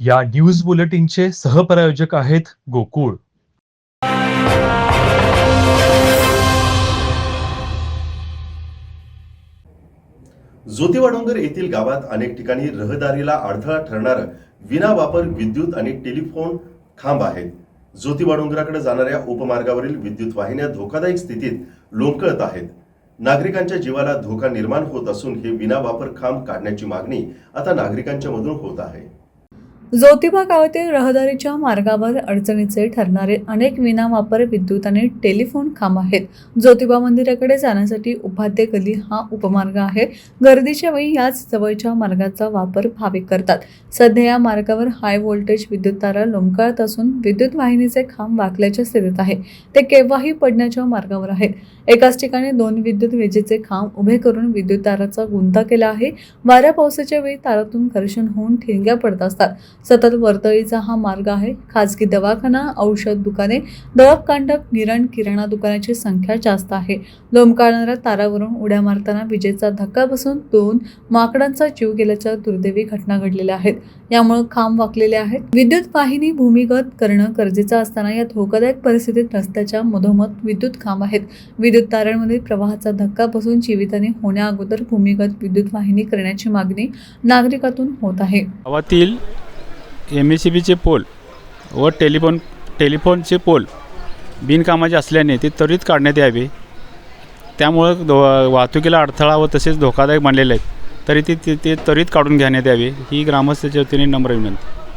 या न्यूज बुलेटिनचे सहप्रायोजक आहेत गोकुळ. ज्योतिबा डोंगर येथील गावात अनेक ठिकाणी रहदारीला अडथळा ठरणारं विना वापर विद्युत आणि टेलिफोन खांब आहेत. ज्योतिबा डोंगराकडे जाणाऱ्या उपमार्गावरील विद्युत वाहिन्या धोकादायक स्थितीत लोंकळत आहेत. नागरिकांच्या जीवाला धोका निर्माण होत असून हे विना वापर खांब काढण्याची मागणी आता नागरिकांच्या मधून होत आहे. ज्योतिबा गावातील रहदारीच्या मार्गावर अडचणीचे ठरणारे अनेक विनावापर विद्युत आणि टेलिफोन खांब आहेत. ज्योतिबा मंदिराकडे जाण्यासाठी उपाध्य गली हा उपमार्ग आहे. गर्दीच्या वेळी याच जवळच्या मार्गाचा वापर भाविक करतात. सध्या या मार्गावर हाय व्होल्टेज विद्युत तारा लोंबकळत असून विद्युत वाहिनीचे खांब वाकल्याच्या स्थितीत आहे. ते केव्हाही पडण्याच्या मार्गावर आहेत. एकाच ठिकाणी दोन विद्युत विजेचे खांब उभे करून विद्युत ताराचा गुंता केला आहे. वाऱ्या पावसाच्या वेळी तारातून घर्षण होऊन ठिणग्या पडत असतात. सतत वर्दळीचा हा मार्ग आहे. खाजगी दवाखाना औषध दुकाने दळप कांडप निरण किराणा दुकानाची संख्या जास्त आहे. लोंबकाळणाऱ्या तारावरून उड्या मारताना विजेचा धक्का बसून दोन माकडांचा जीव गेल्याच्या दुर्दैवी घटना घडलेल्या आहेत. यामुळे खांब वाकलेले आहेत. विद्युत वाहिनी भूमिगत करणं गरजेचं असताना या धोकादायक परिस्थितीत रस्त्याच्या मधोमध विद्युत खांब आहेत. विद्युत तारांमध्ये प्रवाहाचा धक्का बसून जीवितहानी होण्या अगोदर भूमिगत विद्युत वाहिनी करण्याची मागणी नागरिकातून होत आहे. गावातील एम एस सी बीचे पोल व टेलिफोन टेलिफोनचे पोल बिनकामाचे असल्याने ते त्वरित काढण्यात यावे. त्यामुळं धो वाहतुकीला अडथळा व तसेच धोकादायक बनलेले आहेत. तरी ते- ते त्वरित काढून घेण्यात यावे. ही ग्रामस्थाच्या वतीने नम्र विनंती.